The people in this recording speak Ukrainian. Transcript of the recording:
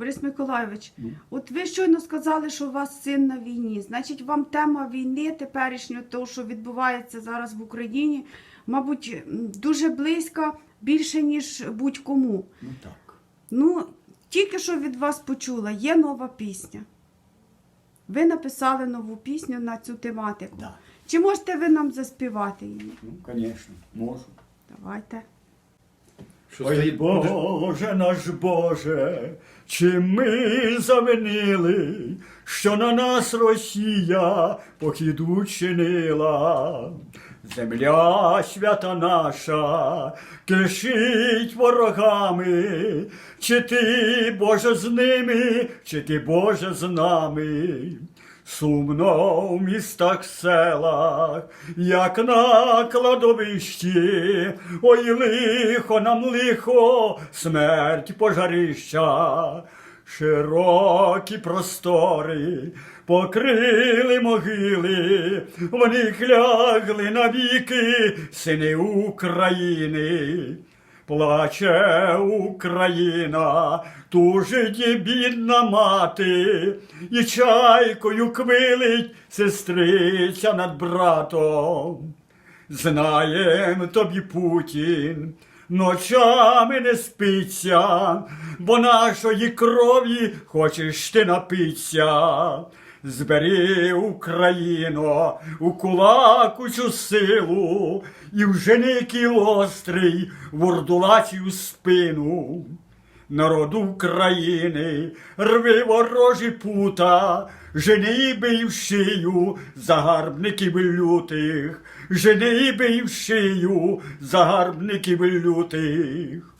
Борис Миколайович, Ну. от ви щойно сказали, що у вас син на війні. Значить, вам тема війни теперішнього, того, що відбувається зараз в Україні, мабуть, дуже близька, більше, ніж будь-кому. Ну так. Ну, тільки що від вас почула, є нова пісня. Ви написали нову пісню на цю тематику. Да. Чи можете ви нам заспівати її? Ну, звісно, можу. Давайте. Що Ой, стоїть? Боже наш Боже, чи ми завинили, що на нас Росія похід учинила? Земля свята наша кишить ворогами, чи ти, Боже, з ними, чи ти, Боже, з нами? Сумно в містах, селах, як на кладовищі, ой, лихо нам лихо, смерть пожарища, широкі простори покрили могили, в них лягли навіки сини України. Плаче Україна, тужить бідна мати, і чайкою квилить сестриця над братом. Знаєм тобі Путін, ночами не спиться, бо нашої крові хочеш ти напитися. Збери Україно у кулаку цю силу і вжени кіл острий вордулацію спину. Народ України, рви ворожі пута, жени бий в шию загарбників лютих, жени бий в шию загарбників лютих.